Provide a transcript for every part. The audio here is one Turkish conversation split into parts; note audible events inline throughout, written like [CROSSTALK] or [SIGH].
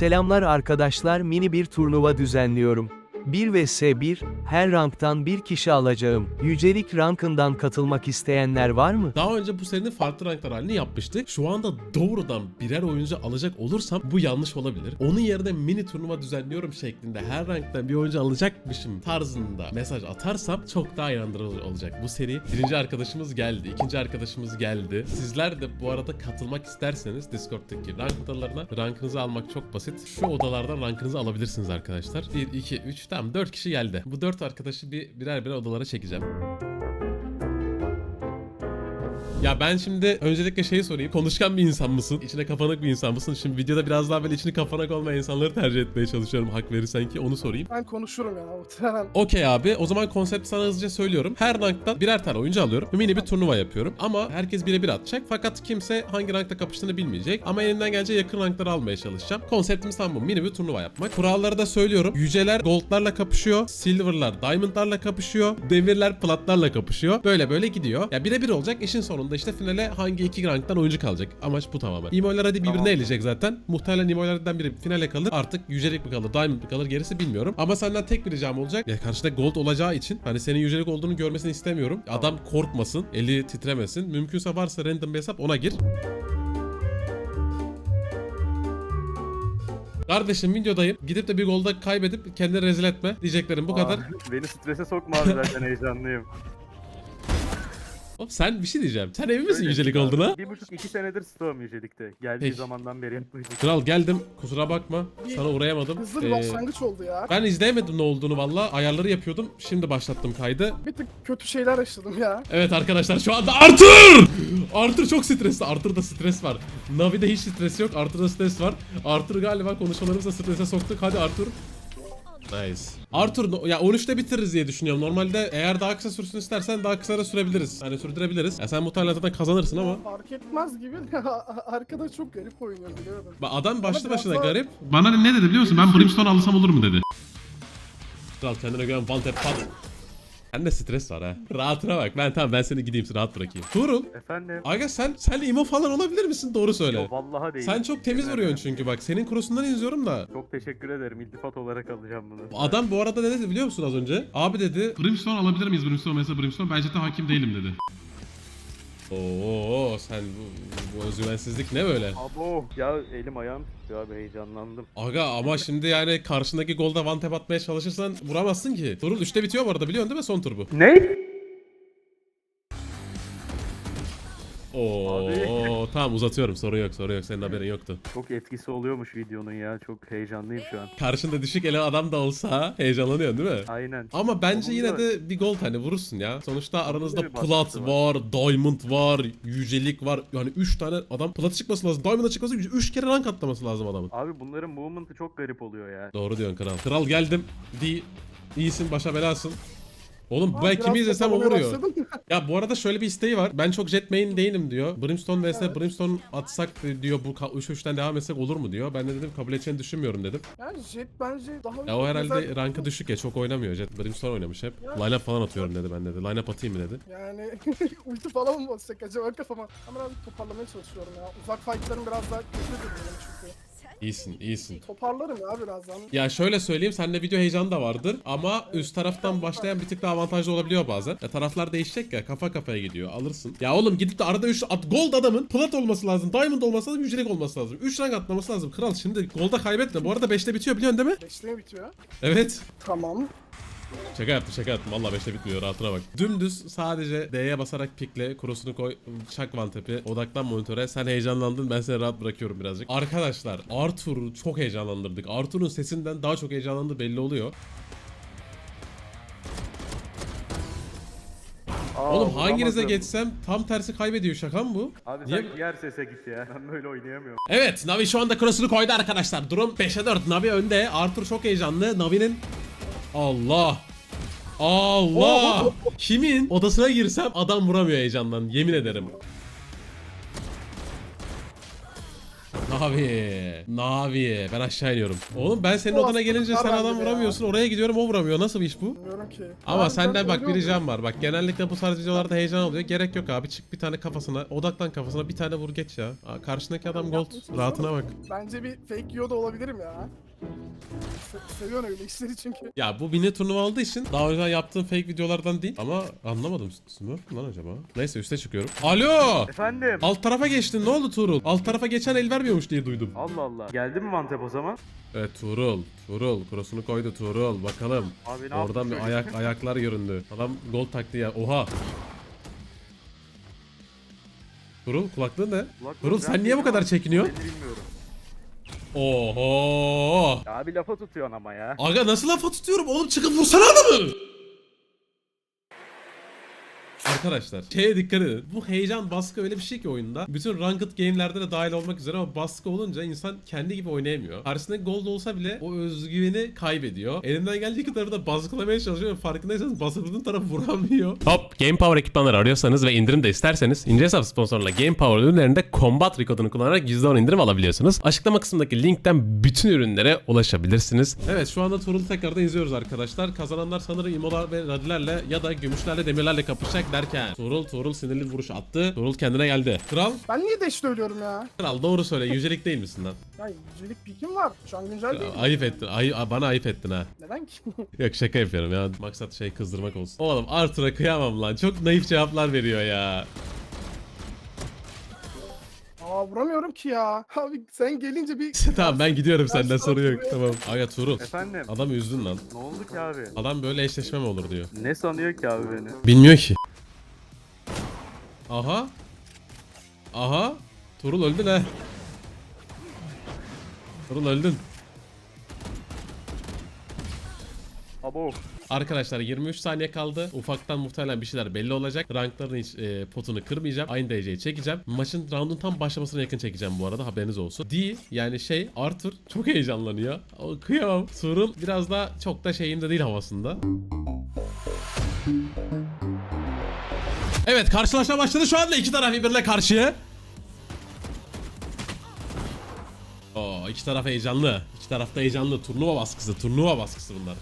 Selamlar arkadaşlar mini bir turnuva düzenliyorum. 1 vs 1, her ranktan bir kişi alacağım. Yücelik rankından katılmak isteyenler var mı? Daha önce bu serinin farklı ranklar halini yapmıştık. Şu anda doğrudan birer oyuncu alacak olursam bu yanlış olabilir. Onun yerine mini turnuva düzenliyorum şeklinde her ranktan bir oyuncu alacakmışım tarzında mesaj atarsam çok daha inandırıcı olacak. Bu seri birinci arkadaşımız geldi, ikinci arkadaşımız geldi. Sizler de bu arada katılmak isterseniz Discord'daki rank odalarına rankınızı almak çok basit. Şu odalardan rankınızı alabilirsiniz arkadaşlar. 1, 2, 3, tamam 4 kişi geldi. Bu 4 arkadaşı bir birer birer odalara çekeceğim. Ya ben şimdi öncelikle şeyi sorayım. Konuşkan bir insan mısın? İçine kapanık bir insan mısın? Şimdi videoda biraz daha böyle içini kapanak olmayan insanları tercih etmeye çalışıyorum. Hak verirsen ki onu sorayım. Ben konuşurum ya muhtemelen. Okey abi. O zaman konsept sana hızlıca söylüyorum. Her ranktan birer tane oyuncu alıyorum. Mini bir turnuva yapıyorum. Ama herkes birebir atacak. Fakat kimse hangi rankta kapıştığını bilmeyecek. Ama elimden gelince yakın rankları almaya çalışacağım. Konseptimiz tam bu. Mini bir turnuva yapmak. Kuralları da söylüyorum. Yüceler goldlarla kapışıyor. Silverlar diamondlarla kapışıyor. Demirler platlarla kapışıyor. Böyle böyle gidiyor. Ya birebir olacak. İşin sonunda işte finale hangi iki ranktan oyuncu kalacak. Amaç bu tamamen. İmoylar hadi birbirine Tamam. eleyecek zaten. Muhtemelen İmoylardan biri finale kalır. Artık yücelik mi kalır, diamond mi kalır gerisi bilmiyorum. Ama senden tek bir ricam olacak. Ya karşıda gold olacağı için hani senin yücelik olduğunu görmesini istemiyorum. Adam korkmasın, eli titremesin. Mümkünse varsa random bir hesap ona gir. Kardeşim videodayım. Gidip de bir golda kaybedip kendini rezil etme. Diyeceklerim bu kadar. Aa, Beni strese sokma abi zaten [LAUGHS] heyecanlıyım. Hop sen bir şey diyeceğim. Sen emin misin Öyle yücelik abi. olduğuna? Bir buçuk iki senedir stoğum yücelikte. Geldiği Peki. zamandan beri. Kral geldim. Kusura bakma. Sana uğrayamadım. Hızlı bir Ee, başlangıç oldu ya. ben izleyemedim ne olduğunu valla. Ayarları yapıyordum. Şimdi başlattım kaydı. Bir tık kötü şeyler yaşadım ya. Evet arkadaşlar şu anda Arthur! Arthur çok stresli. Arthur'da stres var. Navi'de hiç stres yok. Arthur'da stres var. Arthur galiba konuşmalarımızla strese soktuk. Hadi Arthur. Nice. Arthur no- ya 13'te bitiririz diye düşünüyorum. Normalde eğer daha kısa sürsün istersen daha kısa da sürebiliriz. Hani sürdürebiliriz. Ya sen muhtemelen zaten kazanırsın ama. Fark etmez gibi. [LAUGHS] Arkadaş çok garip oynuyor biliyorum. Bak Adam başlı biraz başına daha- garip. Bana ne dedi biliyor musun? Ben Brimstone alsam olur mu dedi. Kral kendine güven one tap pat. Bende stres var ha. Rahatına bak. Ben tamam ben seni gideyim rahat bırakayım. Tuğrul. Efendim? Aga sen sen imo falan olabilir misin? Doğru söyle. Yo, vallahi değil. Sen çok temiz vuruyorsun çünkü bak. Senin kurusundan izliyorum da. Çok teşekkür ederim. İltifat olarak alacağım bunu. Adam bu arada ne dedi biliyor musun az önce? Abi dedi. Brimstone alabilir miyiz Brimstone? Mesela Brimstone ben cidden hakim değilim dedi. Oo sen bu, bu özgüvensizlik ne böyle? Abo. Ya elim ayağım tutuyor abi heyecanlandım. Aga ama şimdi yani karşındaki golda one tap atmaya çalışırsan vuramazsın ki. Turul 3'te bitiyor bu arada biliyorsun değil mi son tur bu? Ne? Oo tamam uzatıyorum sorun yok sorun yok senin haberin yoktu. Çok etkisi oluyormuş videonun ya. Çok heyecanlıyım şu an. Karşında düşük ele adam da olsa heyecanlanıyorsun değil mi? Aynen. Ama bence yine de bir gol hani vurursun ya. Sonuçta aranızda bir plat baskısı var, diamond var, yücelik var. Yani 3 tane adam plat çıkması lazım. Diamond'a çıkması 3 kere rank atlaması lazım adamın. Abi bunların movement'ı çok garip oluyor ya. Doğru diyorsun kral. Kral geldim. Di. İyisin başa belasın. Oğlum ben biraz kimi izlesem o vuruyor. Ya bu arada şöyle bir isteği var. Ben çok jet main değilim diyor. Brimstone vs Brimstone atsak diyor bu 3-3'ten devam etsek olur mu diyor. Ben de dedim kabul edeceğini düşünmüyorum dedim. yani Jet bence daha... Ya o herhalde Mesela- rankı düşük ya çok oynamıyor. Jet Brimstone oynamış hep. Line up falan atıyorum dedi ben dedi. Line up atayım mı dedi. Yani [LAUGHS] ulti falan mı basacak acaba kafama? Ama biraz toparlamaya çalışıyorum ya. Uzak fightlarım biraz daha kötüdür benim çünkü. İyisin iyisin. Toparlarım ya birazdan. Ya şöyle söyleyeyim sende video heyecanı da vardır ama üst taraftan başlayan bir tık daha avantajlı olabiliyor bazen. Ya taraflar değişecek ya kafa kafaya gidiyor alırsın. Ya oğlum gidip de arada 3 at gold adamın plat olması lazım, diamond olması lazım, yücelik olması lazım. 3 rank atlaması lazım. Kral şimdi golda kaybetme. Bu arada 5'te bitiyor biliyorsun değil mi? Beşliğe bitiyor. Evet. Tamam. Şaka yaptım şaka yaptım. Valla 5'te bitmiyor rahatına bak. Dümdüz sadece D'ye basarak pikle, cross'unu koy, çak tap'i, odaklan monitöre. Sen heyecanlandın ben seni rahat bırakıyorum birazcık. Arkadaşlar Arthur'u çok heyecanlandırdık. Arthur'un sesinden daha çok heyecanlandığı belli oluyor. Aa, Oğlum hanginize vuramadım. geçsem tam tersi kaybediyor şaka mı bu? Abi Niye- sen diğer sese git ya. Ben böyle oynayamıyorum. Evet Navi şu anda cross'unu koydu arkadaşlar. Durum 5'e 4. Navi önde. Arthur çok heyecanlı. Navi'nin Allah. Allah. Kimin odasına girsem adam vuramıyor heyecandan. Yemin ederim. Navi. Navi. Ben aşağı iniyorum. Oğlum ben senin Bu odana gelince sen adam vuramıyorsun. Oraya gidiyorum o vuramıyor. Nasıl bir iş bu? Bilmiyorum ki. Ama Abi senden bak bir ricam var. Bak genellikle bu tarz videolarda heyecan oluyor. Gerek yok abi. Çık bir tane kafasına. Odaklan kafasına bir tane vur geç ya. Aa, karşındaki adam gold. Rahatına bak. Bence bir fake yiyor da olabilirim ya. Se- seviyorsun öyle işleri çünkü. Ya bu mini turnuva olduğu için daha önce yaptığım fake videolardan değil. Ama anlamadım. Smurf mu lan acaba? Neyse üste çıkıyorum. Alo! Efendim? Alt tarafa geçtin. Ne oldu Tuğrul? Alt tarafa geçen el vermiyormuş diye duydum. Allah Allah. Geldi mi Vantep o zaman? Evet Tuğrul. Tuğrul. Kurosunu koydu Tuğrul. Bakalım. Abi ne Oradan bir ayak ayaklar göründü. Adam gol taktı ya. Oha. Tuğrul kulaklığın ne? Kulaklık Tuğrul sen niye bu kadar çekiniyorsun? bilmiyorum. Oho. Ya bir lafa tutuyorsun ama ya. Aga nasıl lafa tutuyorum oğlum çıkıp vursana adamı. Arkadaşlar şeye dikkat edin. Bu heyecan baskı öyle bir şey ki oyunda. Bütün ranked game'lerde de dahil olmak üzere ama baskı olunca insan kendi gibi oynayamıyor. Karşısında gold olsa bile o özgüveni kaybediyor. Elinden gelecek kadar da baskılamaya çalışıyor farkındaysanız bastırdığın tarafı vuramıyor. Hop Game Power ekipmanları arıyorsanız ve indirim de isterseniz İnce Hesap sponsorluğuyla Game Power ürünlerinde Combat kodunu kullanarak %10 indirim alabiliyorsunuz. Açıklama kısmındaki linkten bütün ürünlere ulaşabilirsiniz. Evet şu anda Turul'u tekrardan izliyoruz arkadaşlar. Kazananlar sanırım imolar ve radilerle ya da gümüşlerle demirlerle kapışacak derken Turul Turul sinirli bir vuruş attı. Turul kendine geldi. Kral, Ben niye deşte ölüyorum ya? kral doğru söyle. Yücelik değil misin lan? Ya yücelik pikim var. Şu an güncel değil. Ayıp ettin. Ay, bana ayıp ettin ha. Neden ki? [LAUGHS] Yok şaka yapıyorum ya. Maksat şey kızdırmak olsun. Oğlum Arthur'a kıyamam lan. Çok naif cevaplar veriyor ya. Aa vuramıyorum ki ya. [LAUGHS] Abi sen gelince bir... [LAUGHS] tamam ben gidiyorum senden sorun yok. Tamam. Aga Tuğrul. Efendim? Adamı üzdün lan. Ne oldu ki abi? Adam böyle eşleşme mi olur diyor. Ne sanıyor ki abi beni? Bilmiyor ki. Aha. Aha. Turul öldün ha. Turul öldün. Abo. Arkadaşlar 23 saniye kaldı. Ufaktan muhtemelen bir şeyler belli olacak. Rankların hiç e, potunu kırmayacağım. Aynı dereceyi çekeceğim. Maçın roundun tam başlamasına yakın çekeceğim bu arada haberiniz olsun. D yani şey Arthur çok heyecanlanıyor. O, kıyamam. Turul biraz da çok da şeyinde değil havasında. Evet karşılaşma başladı şu anda iki taraf birbirine karşı. Oo iki taraf heyecanlı. İki tarafta heyecanlı. Turnuva baskısı, turnuva baskısı bunlar.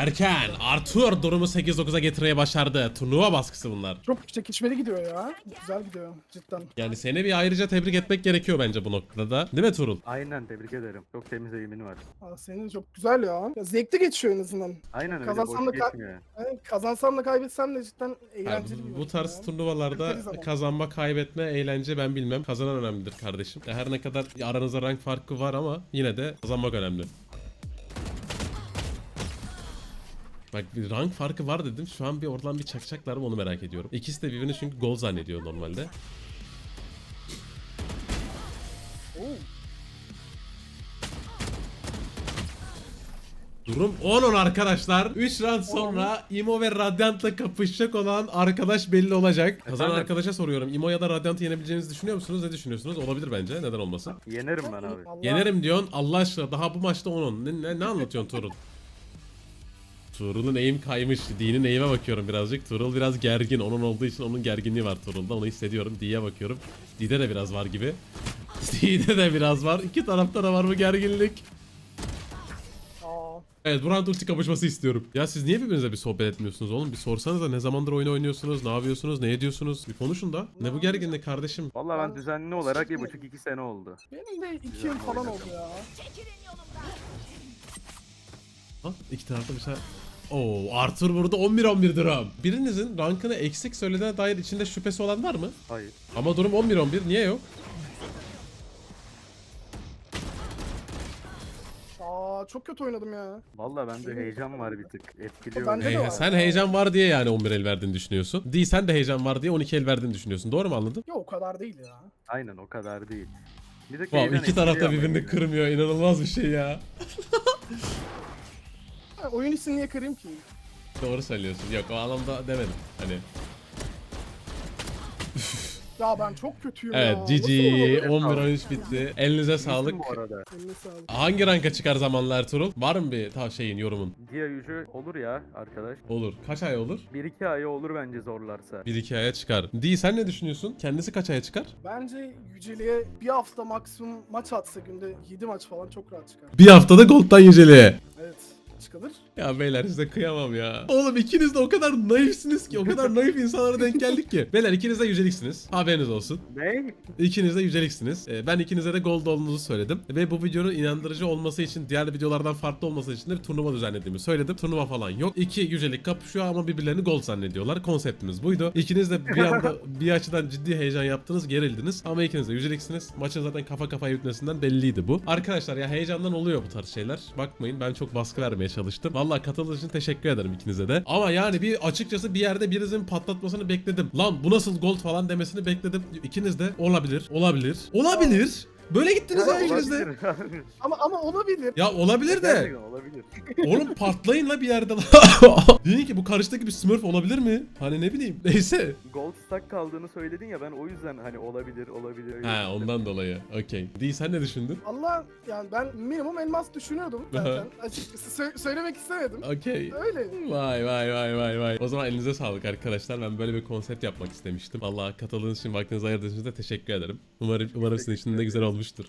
Derken Arthur durumu 8-9'a getirmeye başardı. Turnuva baskısı bunlar. Çok çekişmeli gidiyor ya. Güzel gidiyor cidden. Yani seni bir ayrıca tebrik etmek gerekiyor bence bu noktada. Değil mi Turul? Aynen tebrik ederim. Çok temiz eğimin var. Aa, senin çok güzel ya. ya. Zevkli geçiyor en azından. Aynen öyle Kazansam da ka- geçmiyor. yani. Yani kazansam da kaybetsem de cidden Yani eğlenceli bir bu tarz ya. turnuvalarda kazanma, kaybetme, eğlence ben bilmem. Kazanan önemlidir kardeşim. Her ne kadar aranızda rank farkı var ama yine de kazanmak önemli. Bak bir rank farkı var dedim. Şu an bir oradan bir çakacaklar mı onu merak ediyorum. İkisi de birbirini çünkü gol zannediyor normalde. Oo. Durum 10-10 arkadaşlar. 3 round sonra Imo ve Radiant'la kapışacak olan arkadaş belli olacak. Kazanan Efendim? arkadaşa soruyorum. Imo ya da Radiant'ı yenebileceğinizi düşünüyor musunuz? Ne düşünüyorsunuz? Olabilir bence. Neden olmasın? Yenerim ben abi. Yenerim diyorsun. Allah aşkına daha bu maçta 10-10. Ne, ne, ne anlatıyorsun Tuğrul? Tuğrul'un eğim kaymış. Dinin eğime bakıyorum birazcık. Tuğrul biraz gergin. Onun olduğu için onun gerginliği var Tuğrul'da. Onu hissediyorum. D'ye bakıyorum. D'de de biraz var gibi. [LAUGHS] D'de de biraz var. İki tarafta da var bu gerginlik. Evet Burhan ulti kapışması istiyorum. Ya siz niye birbirinize bir sohbet etmiyorsunuz oğlum? Bir sorsanız da ne zamandır oyun oynuyorsunuz, ne yapıyorsunuz, ne ediyorsunuz? Bir konuşun da. Ne bu gerginlik kardeşim? Vallahi ben düzenli olarak bir buçuk iki sene oldu. benim de iki yıl falan oldu ya. Ha? İki tarafta mesela... Oo Arthur burada 11-11 dram. Birinizin rankını eksik söylediğine dair içinde şüphesi olan var mı? Hayır. Ama durum 11-11 niye yok? Aa, çok kötü oynadım ya. Vallahi bende heyecan var bir tık. Etkiliyor. Ben de Hey, var. sen heyecan var diye yani 11 el verdiğini düşünüyorsun. Değil sen de heyecan var diye 12 el verdiğini düşünüyorsun. Doğru mu anladım? Yok o kadar değil ya. Aynen o kadar değil. Bir de Wow, heyecan iki tarafta etkiliyor ama birbirini kırmıyor. İnanılmaz bir şey ya. [LAUGHS] Ha, oyun içini niye kırayım ki? Doğru söylüyorsun. Yok o anlamda demedim. Hani Ya ben çok kötüyüm Evet ya. GG Nasıl olur? 11-13 bitti. Elinize sağlık. Bu arada. Eline sağlık. Hangi ranka çıkar zamanlar Turul? Var mı bir ta şeyin yorumun? Dia yüzü olur ya arkadaş. Olur. Kaç ay olur? 1-2 aya olur bence zorlarsa. 1-2 aya çıkar. Di sen ne düşünüyorsun? Kendisi kaç aya çıkar? Bence Yüceli'ye bir hafta maksimum maç atsa günde 7 maç falan çok rahat çıkar. Bir haftada Gold'dan yüceliğe. Çıkılır. Ya beyler size kıyamam ya. Oğlum ikiniz de o kadar naifsiniz ki. O kadar naif insanlara denk geldik ki. Beyler ikiniz de yüceliksiniz. Haberiniz olsun. Ne? İkiniz de yüceliksiniz. Ee, ben ikinize de gold olduğunuzu söyledim. Ve bu videonun inandırıcı olması için, diğer videolardan farklı olması için de bir turnuva düzenlediğimi söyledim. Turnuva falan yok. İki yücelik kapışıyor ama birbirlerini gold zannediyorlar. Konseptimiz buydu. İkiniz de bir anda [LAUGHS] bir açıdan ciddi heyecan yaptınız, gerildiniz. Ama ikiniz de yüceliksiniz. Maçın zaten kafa kafaya bitmesinden belliydi bu. Arkadaşlar ya heyecandan oluyor bu tarz şeyler. Bakmayın ben çok baskı vermeye çalıştım. Vallahi katıldığınız için teşekkür ederim ikinize de. Ama yani bir açıkçası bir yerde birinizin patlatmasını bekledim. Lan bu nasıl gold falan demesini bekledim. İkiniz de olabilir, olabilir, olabilir. Böyle gittiniz ya ikiniz de. Olabilir abi. [LAUGHS] Ama ama olabilir. Ya olabilir de. Gerçekten olabilir. [LAUGHS] Oğlum patlayın la bir yerde. [LAUGHS] Deyin ki bu karşıdaki bir smurf olabilir mi? Hani ne bileyim. Neyse. Gold stack kaldığını söyledin ya ben o yüzden hani olabilir olabilir. Ha ondan dolayı. Okey. Di sen ne düşündün? Allah yani ben minimum elmas düşünüyordum zaten. Açıkçası sö- söylemek istemedim. Okey. Öyle. Vay vay vay vay vay. O zaman elinize sağlık arkadaşlar. Ben böyle bir konsept yapmak istemiştim. Vallahi katıldığınız için vaktinizi ayırdığınız için de teşekkür ederim. Umarım umarım sizin için de güzel olmuştur.